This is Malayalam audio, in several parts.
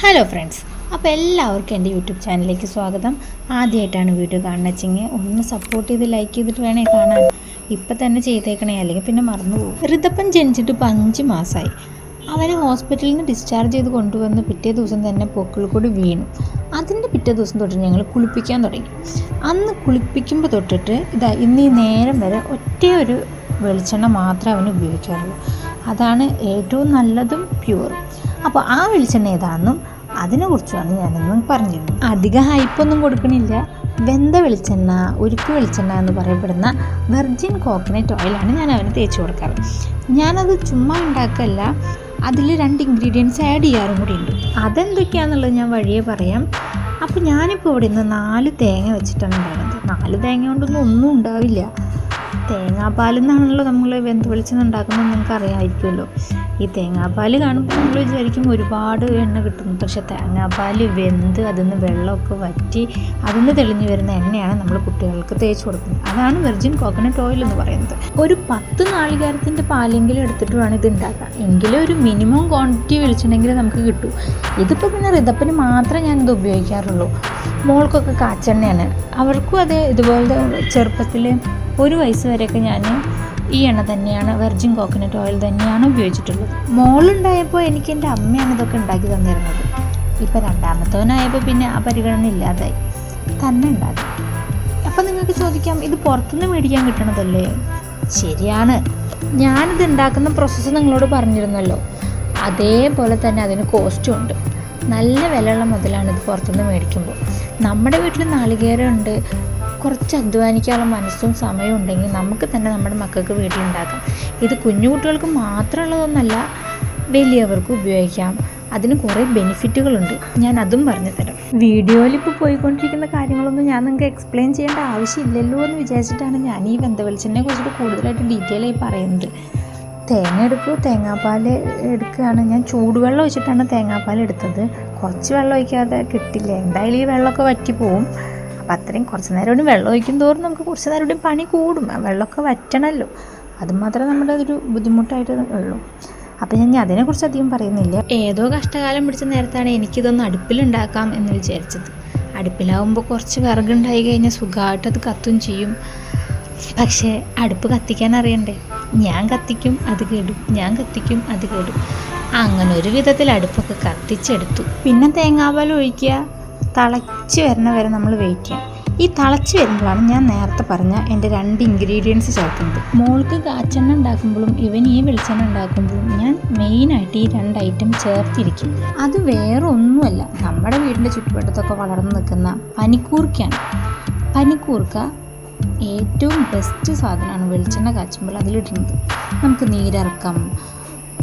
ഹലോ ഫ്രണ്ട്സ് അപ്പോൾ എല്ലാവർക്കും എന്റെ യൂട്യൂബ് ചാനലിലേക്ക് സ്വാഗതം. ആദ്യമായിട്ടാണ് വീഡിയോ കാണുന്നതെങ്കിൽ ഒന്ന് സപ്പോർട്ട് ചെയ്ത് ലൈക്ക് ചെയ്തിട്ട് വേണേ കാണാൻ. ഇപ്പം തന്നെ ചെയ്തേക്കണേ അല്ലെങ്കിൽ പിന്നെ മറന്നു പോകും. ഋതപ്പൻ ജനിച്ചിട്ട് ഇപ്പം അഞ്ച് മാസമായി അവനെ ഹോസ്പിറ്റലിൽ നിന്ന് ഡിസ്ചാർജ് ചെയ്ത് കൊണ്ടുവന്ന് പിറ്റേ ദിവസം തന്നെ പൊക്കിൾ കൂടി വീണു. അതിന്റെ പിറ്റേ ദിവസം തൊട്ട് ഞങ്ങൾ കുളിപ്പിക്കാൻ തുടങ്ങി. അന്ന് കുളിപ്പിക്കുമ്പോൾ തൊട്ടിട്ട് ഇതാ ഇന്ന് ഈ നേരം വരെ ഒറ്റ ഒരു വെളിച്ചെണ്ണ മാത്രമേ അവന് ഉപയോഗിക്കാറുള്ളൂ. അതാണ് ഏറ്റവും നല്ലതും പ്യുവറും അപ്പോൾ ആ വെളിച്ചെണ്ണ ഏതാണെന്നും അതിനെക്കുറിച്ചാണ് ഞാനിന്ന് പറഞ്ഞിരുന്നത്. അധികം ഹൈപ്പൊന്നും കൊടുക്കണില്ല. വെന്ത വെളിച്ചെണ്ണ ഉരുക്ക് വെളിച്ചെണ്ണ എന്ന് പറയപ്പെടുന്ന വെർജിൻ കോക്കനട്ട് ഓയിലാണ് ഞാൻ അവന് തേച്ച് കൊടുക്കാറ്. ഞാനത് ചുമ്മാ ഉണ്ടാക്കല്ല അതിൽ രണ്ട് ഇൻഗ്രീഡിയൻസ് ആഡ് ചെയ്യാറും കൂടി ഉണ്ട് അതെന്തൊക്കെയാണെന്നുള്ളത് ഞാൻ വഴിയെ പറയാം. അപ്പോൾ ഞാനിപ്പോൾ ഇവിടെ നിന്ന് നാല് തേങ്ങ വെച്ചിട്ടാണ് ഉണ്ടാക്കുന്നത്. നാല് തേങ്ങ കൊണ്ടൊന്നും ഒന്നും ഉണ്ടാവില്ല. തേങ്ങാപ്പാലിൽ നിന്നാണല്ലോ നമ്മൾ വെന്ത് വെളിച്ചെണ്ണ ഉണ്ടാക്കുന്നത് നിങ്ങൾക്ക് അറിയാമായിരിക്കുമല്ലോ ഈ തേങ്ങാപ്പാൽ കാണുമ്പോൾ നമ്മൾ വിചാരിക്കും ഒരുപാട് എണ്ണ കിട്ടുന്നു. പക്ഷെ തേങ്ങാപ്പാൽ വെന്ത് അതിൽ നിന്ന് വെള്ളമൊക്കെ വറ്റി അതിൽ നിന്ന് തെളിഞ്ഞു വരുന്ന എണ്ണയാണ് നമ്മൾ കുട്ടികൾക്ക് തേച്ച് കൊടുക്കുന്നത്. അതാണ് വെർജിൻ കോക്കനട്ട് ഓയിൽ എന്ന് പറയുന്നത്. ഒരു പത്ത് നാളികാരത്തിന്റെ പാലെങ്കിലും എടുത്തിട്ട് വേണം ഇത് ഉണ്ടാക്കാൻ. എങ്കിലും ഒരു മിനിമം ക്വാണ്ടിറ്റി വെളിച്ചെണ്ണെങ്കിൽ നമുക്ക് കിട്ടും. ഇതിപ്പോൾ പിന്നെ റിതപ്പിന് മാത്രമേ ഞാനിത് ഉപയോഗിക്കാറുള്ളൂ. മോൾക്കൊക്കെ കാച്ചെണ്ണയാണ്. അവർക്കും അതേ ഇതുപോലത്തെ ചെറുപ്പത്തിൽ ഒരു വയസ്സ് വരെയൊക്കെ ഞാൻ ഈ എണ്ണ തന്നെയാണ് വെർജിൻ കോക്കനട്ട് ഓയിൽ തന്നെയാണ് ഉപയോഗിച്ചിട്ടുള്ളത്. മോളുണ്ടായപ്പോൾ എനിക്ക് എന്റെ അമ്മയാണ് ഇതൊക്കെ ഉണ്ടാക്കി തന്നിരുന്നത്. ഇപ്പം രണ്ടാമത്തവനായപ്പോൾ പിന്നെ ആ പരിഗണന ഇല്ലാതായി. തന്നെ ഉണ്ടാക്കി. അപ്പം നിങ്ങൾക്ക് ചോദിക്കാം ഇത് പുറത്തുനിന്ന് മേടിക്കാൻ കിട്ടണതല്ലേ? ശരിയാണ്. ഞാനിത് ഉണ്ടാക്കുന്ന പ്രോസസ്സ് നിങ്ങളോട് പറഞ്ഞിരുന്നല്ലോ. അതേപോലെ തന്നെ അതിന് കോസ്റ്റും ഉണ്ട്. നല്ല വിലയുള്ള മുതലാണ് ഇത് പുറത്തുനിന്ന് മേടിക്കുമ്പോൾ. നമ്മുടെ വീട്ടിൽ നാളികേരമുണ്ട്. കുറച്ച് അധ്വാനിക്കാനുള്ള മനസ്സും സമയവും ഉണ്ടെങ്കിൽ നമുക്ക് തന്നെ നമ്മുടെ മക്കൾക്ക് വീട്ടിലുണ്ടാക്കാം. ഇത് കുഞ്ഞു കുട്ടികൾക്ക് മാത്രമുള്ളതൊന്നല്ല വലിയവർക്കും ഉപയോഗിക്കാം. അതിന് കുറേ ബെനിഫിറ്റുകളുണ്ട്. ഞാൻ അതും പറഞ്ഞു തരാം വീഡിയോയിൽ ഇപ്പോൾ പോയിക്കൊണ്ടിരിക്കുന്ന കാര്യങ്ങളൊന്നും ഞാൻ നിങ്ങൾക്ക് എക്സ്പ്ലെയിൻ ചെയ്യേണ്ട ആവശ്യമില്ലല്ലോ എന്ന് വിചാരിച്ചിട്ടാണ് ഞാൻ ഈ വെന്തവെളിച്ചെണ്ണയെ കുറിച്ചിട്ട് കൂടുതലായിട്ട് ഡീറ്റെയിൽ ആയി പറയുന്നത്. തേങ്ങ എടുക്കൂ. തേങ്ങാപ്പാൽ എടുക്കുകയാണ്. ഞാൻ ചൂടുവെള്ളം ഒഴിച്ചിട്ടാണ് തേങ്ങാപ്പാൽ എടുത്തത്. കുറച്ച് വെള്ളം ഒഴിക്കാതെ കിട്ടില്ല. എന്തായാലും ഈ വെള്ളമൊക്കെ വറ്റി പോവും അപ്പം അത്രയും കുറച്ച് നേരം കൂടി വെള്ളം ഒഴിക്കും തോറും നമുക്ക് കുറച്ച് നേരം കൂടി പണി കൂടും. വെള്ളമൊക്കെ വറ്റണമല്ലോ. അതുമാത്രമേ നമ്മുടെ ഒരു ബുദ്ധിമുട്ടായിട്ട് ഉള്ളൂ. അപ്പം ഞാൻ അതിനെക്കുറിച്ച് അധികം പറയുന്നില്ല. ഏതോ കഷ്ടകാലം പിടിച്ച നേരത്താണ് എനിക്കിതൊന്ന് അടുപ്പിലുണ്ടാക്കാം എന്ന് വിചാരിച്ചത്. അടുപ്പിലാവുമ്പോൾ കുറച്ച് വിറകുണ്ടായി കഴിഞ്ഞാൽ സുഖമായിട്ട് അത് കത്തും ചെയ്യും. പക്ഷേ അടുപ്പ് കത്തിക്കാൻ അറിയണ്ടേ? ഞാൻ കത്തിക്കും അത് കേടും. ഞാൻ കത്തിക്കും അത് കേടും. അങ്ങനെ ഒരു വിധത്തിൽ അടുപ്പൊക്കെ കത്തിച്ചെടുത്തു. പിന്നെ തേങ്ങാപാൽ ഒഴിക്കുക. തിളച്ച് വരുന്ന വരെ നമ്മൾ വെയിറ്റ് ചെയ്യാം. ഈ തിളച്ച് വരുമ്പോഴാണ് ഞാൻ നേരത്തെ പറഞ്ഞ എന്റെ രണ്ട് ഇൻഗ്രീഡിയൻസ് ചേർക്കുന്നത്. മോൾക്ക് കാച്ചെണ്ണ ഉണ്ടാക്കുമ്പോഴും ഇവൻ ഈ വെളിച്ചെണ്ണ ഉണ്ടാക്കുമ്പോഴും ഞാൻ മെയിനായിട്ട് ഈ രണ്ട് ഐറ്റം ചേർത്തിരിക്കും. അത് വേറെ ഒന്നുമല്ല. നമ്മുടെ വീടിന്റെ ചുറ്റുവട്ടത്തൊക്കെ വളർന്നു നിൽക്കുന്ന പനിക്കൂർക്കയാണ്. പനിക്കൂർക്ക ഏറ്റവും ബെസ്റ്റ് സാധനമാണ് വെളിച്ചെണ്ണ കാച്ചുമ്പോൾ അതിലിടുന്നത്. നമുക്ക് നീരിറക്കം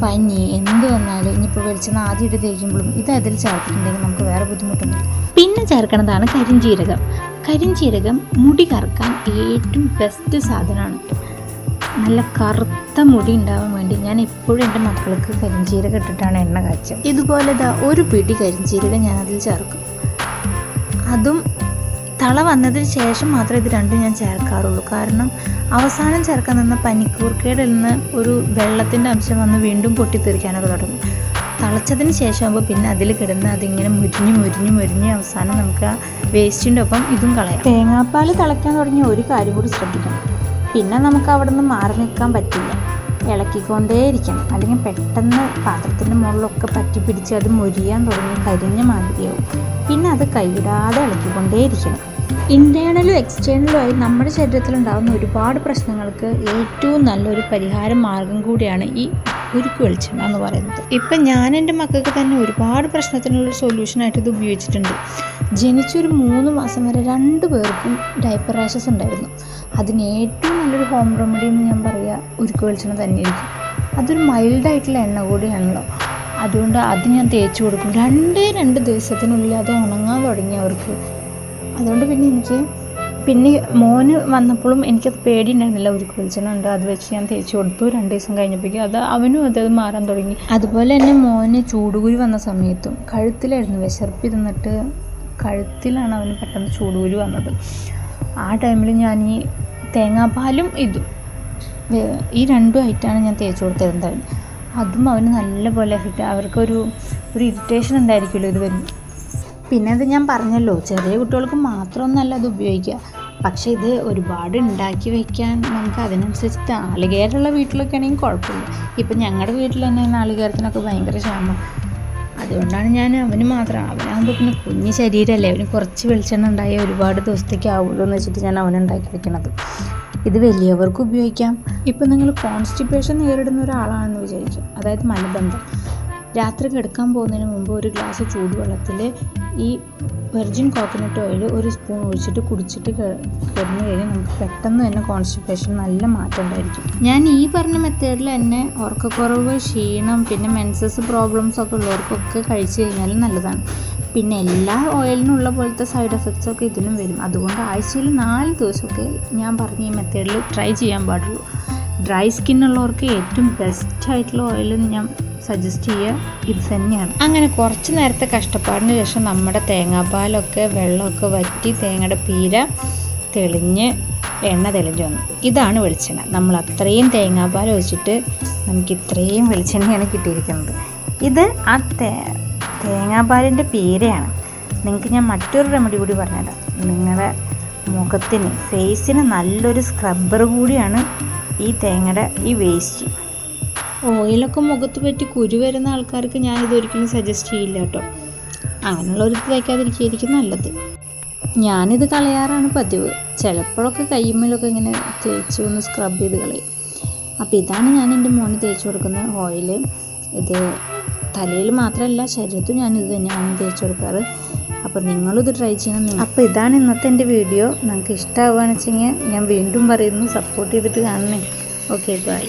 പനി എന്ത് വന്നാലും ഇനിയിപ്പോൾ വെളിച്ചെണ്ണ ആദ്യം ഇട്ട് തേക്കുമ്പോഴും ഇത് അതിൽ ചേർത്തിട്ടുണ്ടെങ്കിൽ നമുക്ക് വേറെ ബുദ്ധിമുട്ടൊന്നുമില്ല. പിന്നെ ചേർക്കണതാണ് കരിഞ്ചീരകം. കരിഞ്ചീരകം മുടി കറക്കാൻ ഏറ്റവും ബെസ്റ്റ് സാധനമാണ്. നല്ല കറുത്ത മുടി ഉണ്ടാവാൻ വേണ്ടി ഞാൻ എപ്പോഴും എന്റെ മക്കൾക്ക് കരിഞ്ചീരകം ഇട്ടിട്ടാണ് എണ്ണ കാച്ചത് ഇതുപോലെ ഒരു പിടി കരിഞ്ചീരകം ഞാൻ അതിൽ ചേർക്കും. അതും തള വന്നതിന് ശേഷം മാത്രമേ ഇത് രണ്ടും ഞാൻ ചേർക്കാറുള്ളൂ. കാരണം അവസാനം ചേർക്കാൻ നിന്ന പനിക്കൂർക്കയുടെ നിന്ന് ഒരു വെള്ളത്തിന്റെ അംശം വന്ന് വീണ്ടും പൊട്ടിത്തെറിക്കാനൊക്കെ തുടങ്ങും. തളച്ചതിന് ശേഷമാകുമ്പോൾ പിന്നെ അതിൽ കിടന്ന് അതിങ്ങനെ മുരിഞ്ഞ് മുരിഞ്ഞ് മുരിഞ്ഞ് അവസാനം നമുക്ക് ആ വേസ്റ്റിന്റെ ഒപ്പം ഇതും കളയാം. തേങ്ങാപ്പാൽ തിളയ്ക്കാൻ തുടങ്ങിയ ഒരു കാര്യം കൂടി ശ്രദ്ധിക്കണം. പിന്നെ നമുക്ക് അവിടെ നിന്ന് മാറി നിൽക്കാൻ പറ്റില്ല. ഇളക്കിക്കൊണ്ടേയിരിക്കണം. അല്ലെങ്കിൽ പെട്ടെന്ന് പാത്രത്തിന്റെ മുകളിലൊക്കെ പറ്റി പിടിച്ച് അത് മുരിയാൻ തുടങ്ങി കരിഞ്ഞ മാതിരിയാവും. പിന്നെ അത് കൈവിടാതെ ഇളക്കിക്കൊണ്ടേയിരിക്കണം. ഇന്റേണലും എക്സ്റ്റേണലും ആയി നമ്മുടെ ശരീരത്തിൽ ഉണ്ടാകുന്ന ഒരുപാട് പ്രശ്നങ്ങൾക്ക് ഏറ്റവും നല്ലൊരു പരിഹാര മാർഗം കൂടിയാണ് ഈ ഉരുക്ക് വെളിച്ചെണ്ണ എന്ന് പറയുന്നത്. ഇപ്പം ഞാൻ എന്റെ മക്കൾക്ക് തന്നെ ഒരുപാട് പ്രശ്നത്തിനുള്ള സൊല്യൂഷനായിട്ട് ഇത് ഉപയോഗിച്ചിട്ടുണ്ട്. ജനിച്ചൊരു മൂന്ന് മാസം വരെ രണ്ട് പേർക്കും ഡയപ്പർ റാഷസ് ഉണ്ടായിരുന്നു. അതിന് ഏറ്റവും നല്ലൊരു ഹോം റെമഡി എന്ന് ഞാൻ പറയുക ഉരുക്ക് വെളിച്ചെണ്ണ തന്നെയായിരിക്കും. അതൊരു മൈൽഡായിട്ടുള്ള എണ്ണ കൂടിയാണല്ലോ. അതുകൊണ്ട് അത് ഞാൻ തേച്ച് കൊടുക്കും. രണ്ടേ രണ്ട് ദിവസത്തിനുള്ളിൽ അത് ഉണങ്ങാൻ തുടങ്ങി അവർക്ക് അതുകൊണ്ട് പിന്നെ എനിക്ക് പിന്നെ മോന് വന്നപ്പോഴും എനിക്കത് പേടിയുണ്ടായിരുന്നില്ല. ഒരു കുളിച്ചണുണ്ട് അത് വെച്ച് ഞാൻ തേച്ച് കൊടുത്തു. രണ്ട് ദിവസം കഴിഞ്ഞപ്പോഴേക്കും അത് അവനും അത് മാറാൻ തുടങ്ങി. അതുപോലെ തന്നെ മോന് ചൂടുകുരു വന്ന സമയത്തും കഴുത്തിലായിരുന്നു. വിശർപ്പിരുന്നിട്ട് കഴുത്തിലാണ് അവന് പെട്ടെന്ന് ചൂടുകുരു വന്നത്. ആ ടൈമിൽ ഞാൻ ഈ തേങ്ങാപ്പാലും ഇതും ഈ രണ്ടും ആയിട്ടാണ് ഞാൻ തേച്ച് കൊടുത്തിരുന്നത്. അതും അവന് നല്ലപോലെ ഹിറ്റ് അവർക്കൊരു ഒരു ഇറിറ്റേഷൻ ഉണ്ടായിരിക്കുമല്ലോ ഇത് വരുമ്പോൾ പിന്നെ അത് ഞാൻ പറഞ്ഞല്ലോ ചെറിയ കുട്ടികൾക്ക് മാത്രമൊന്നല്ല അത് ഉപയോഗിക്കുക. പക്ഷേ ഇത് ഒരുപാട് ഉണ്ടാക്കി വയ്ക്കാൻ നമുക്ക് അതിനനുസരിച്ച് നാളികേരമുള്ള വീട്ടിലൊക്കെ ആണെങ്കിൽ കുഴപ്പമില്ല. ഇപ്പം ഞങ്ങളുടെ വീട്ടിൽ തന്നെ നാളികേരത്തിനൊക്കെ ഭയങ്കര ക്ഷാമം. അതുകൊണ്ടാണ് ഞാൻ അവന് മാത്രം അവനാകുമ്പോൾ പിന്നെ കുഞ്ഞ് ശരീരമല്ലേ അവന് കുറച്ച് വെളിച്ചെണ്ണ ഉണ്ടായാൽ ഒരുപാട് ദിവസത്തേക്ക് ആവുള്ളൂ എന്ന് വെച്ചിട്ട് ഞാൻ അവനുണ്ടാക്കി വെക്കണത്. ഇത് വലിയവർക്ക് ഉപയോഗിക്കാം. ഇപ്പം നിങ്ങൾ കോൺസ്റ്റിപ്പേഷൻ നേരിടുന്ന ഒരാളാണെന്ന് വിചാരിക്കും. അതായത് മലബന്ധം. രാത്രി കിടക്കാൻ പോകുന്നതിന് മുമ്പ് ഒരു ഗ്ലാസ് ചൂടുവെള്ളത്തിൽ ഈ വെർജിൻ കോക്കനട്ട് ഓയിൽ ഒരു സ്പൂൺ ഒഴിച്ചിട്ട് കുടിച്ചിട്ട് കിടന്നു കഴിഞ്ഞാൽ നമുക്ക് പെട്ടെന്ന് തന്നെ കോൺസ്റ്റിപ്പേഷൻ നല്ല മാറ്റം ഉണ്ടായിരിക്കും. ഞാൻ ഈ പറഞ്ഞ മെത്തേഡിൽ തന്നെ ഉറക്കക്കുറവ് ക്ഷീണം പിന്നെ മെൻസസ് പ്രോബ്ലംസ് ഒക്കെ ഉള്ളവർക്കൊക്കെ കഴിച്ചു കഴിഞ്ഞാൽ നല്ലതാണ്. പിന്നെ എല്ലാ ഓയിലിനുള്ള പോലത്തെ സൈഡ് എഫക്ട്സ് ഒക്കെ ഇതിനും വരും. അതുകൊണ്ട് ആഴ്ചയിൽ നാല് ദിവസമൊക്കെ ഞാൻ പറഞ്ഞ ഈ മെത്തേഡിൽ ട്രൈ ചെയ്യാൻ പാടുള്ളൂ. ഡ്രൈ സ്കിന്നുള്ളവർക്ക് ഏറ്റവും ബെസ്റ്റ് ആയിട്ടുള്ള ഓയിൽ ഞാൻ സജസ്റ്റ് ചെയ്യുക ഇത് തന്നെയാണ്. അങ്ങനെ കുറച്ച് നേരത്തെ കഷ്ടപ്പാടിന് ശേഷം നമ്മുടെ തേങ്ങാപ്പാലൊക്കെ വെള്ളമൊക്കെ വറ്റി തേങ്ങയുടെ പീര തെളിഞ്ഞ് എണ്ണ തെളിഞ്ഞു വന്നു. ഇതാണ് വെളിച്ചെണ്ണ. നമ്മൾ അത്രയും തേങ്ങാപ്പാൽ ഒഴിച്ചിട്ട് നമുക്ക് ഇത്രയും വെളിച്ചെണ്ണയാണ് കിട്ടിയിരിക്കുന്നത്. ഇത് ആ തേ തേങ്ങാപ്പാലിന്റെ പീരയാണ്. നിങ്ങൾക്ക് ഞാൻ മറ്റൊരു റെമഡി കൂടി പറഞ്ഞുതരാം. നിങ്ങളുടെ മുഖത്തിന് ഫേസിന് നല്ലൊരു സ്ക്രബ്ബർ കൂടിയാണ് ഈ തേങ്ങയുടെ ഈ വേസ്റ്റ് ഓയിലൊക്കെ മുഖത്ത് പറ്റി കുരു വരുന്ന ആൾക്കാർക്ക് ഞാൻ ഇതൊരിക്കലും സജസ്റ്റ് ചെയ്യില്ല കേട്ടോ. അങ്ങനെയുള്ളവർക്ക് തേക്കാതിരിക്കുകയായിരിക്കും നല്ലത്. ഞാനിത് കളയാറാണ് പതിവ്. ചിലപ്പോഴൊക്കെ കയ്യുമ്മലൊക്കെ ഇങ്ങനെ തേച്ച് ഒന്ന് സ്ക്രബ് ചെയ്ത് കളയും. അപ്പോൾ ഇതാണ് ഞാൻ എന്റെ മോന് തേച്ച് കൊടുക്കുന്ന ഓയിൽ ഇത് തലയിൽ മാത്രമല്ല ശരീരത്തും ഞാൻ ഇത് തന്നെയാണ് തേച്ച് കൊടുക്കാറ്. അപ്പോൾ നിങ്ങളിത് ട്രൈ ചെയ്യണം അപ്പോൾ ഇതാണ് ഇന്നത്തെ എന്റെ വീഡിയോ നിങ്ങൾക്ക് ഇഷ്ടമാവുകയാണെന്ന് വെച്ചെങ്കിൽ ഞാൻ വീണ്ടും പറയുന്നു. സപ്പോർട്ട് ചെയ്തിട്ട് കാണണേ. Okay bye